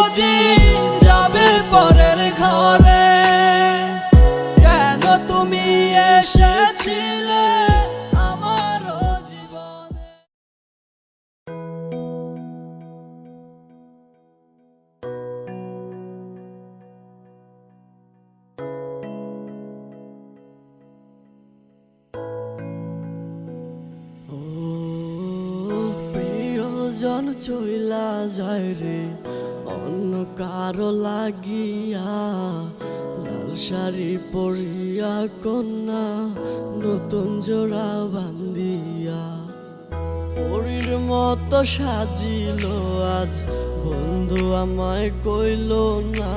যদি প্রিয়জন চইলা যায় রে, অন্য কারও লাগিয়া লাল শাড়ি পরিয়া কন্যা নতুন জোড়া বান্ধিয়া। পরীর মতো সাজিল আজ, বন্ধু আমায় কইল না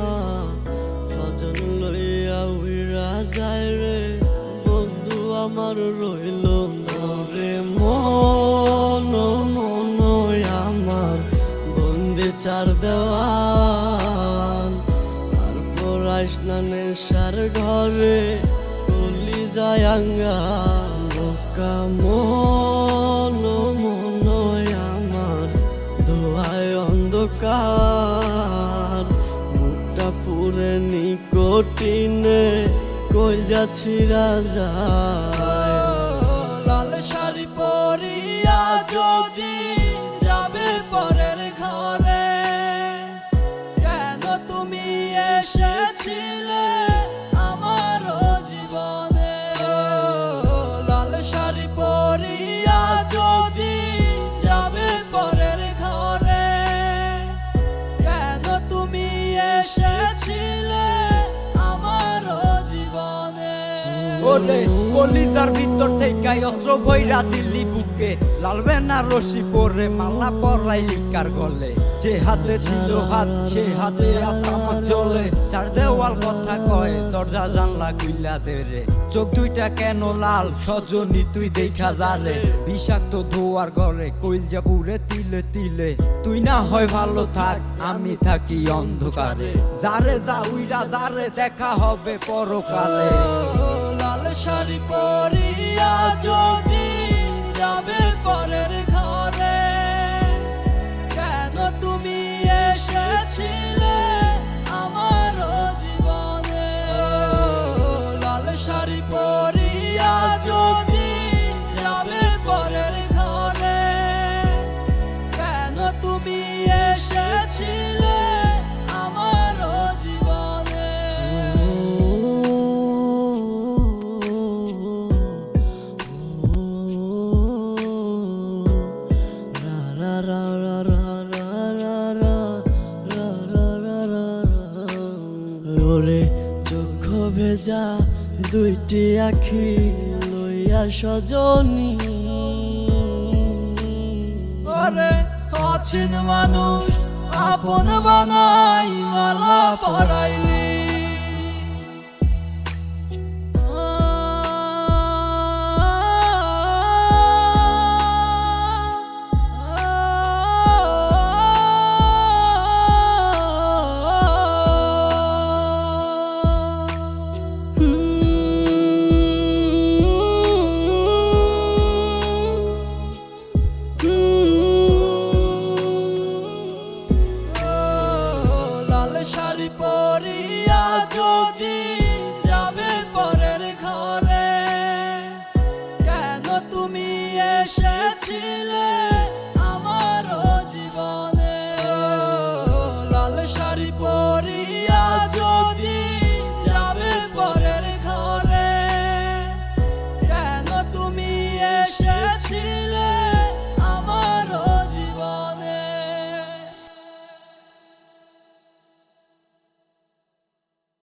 সজন লইয়া উইরা যায় রে, বন্ধু আমার রইল না। চার দেওয়াল, তারপর আইসনা নেশার ঘরে কলি যায় আঙ্গা। বোকা মন মন আমার দোয়ায় অন্ধকার। মুখটা পুরে নিকটিনে কই যাচ্ছি রাজা। লাল শাড়ি পরিয়া যদি ওরে কলিজার ভিতর থেকে অস্ত্র ভৈরা দিল্লি বুকে। লালবে না রশি পরে মালা পরাই লিকার গলে। যে হাতে ছিল হাত, সে হাতে আমার চলে। চার দেওয়াল কথা কয়, দরজা জানলা গুইলা দে রে। চোখ দুইটা কেন লাল, সজনি তুই দেখা যারে বিষাক্ত ধোয়ার ঘরে কইল যা পুরে তিলে তিলে। তুই না হয় ভালো থাক, আমি থাকি অন্ধকারে। যারে যা উইরা, যারে দেখা হবে পরকালে। শাড়ি পরিয়া যদি ভেজা দুইটি আখি লইয়া সজনী। ওরে অচিন মানুষ আপন বানাই মালা পরাইলি। এসেছিলে আমার জীবনে। লাল শাড়ি পরিয়া যদি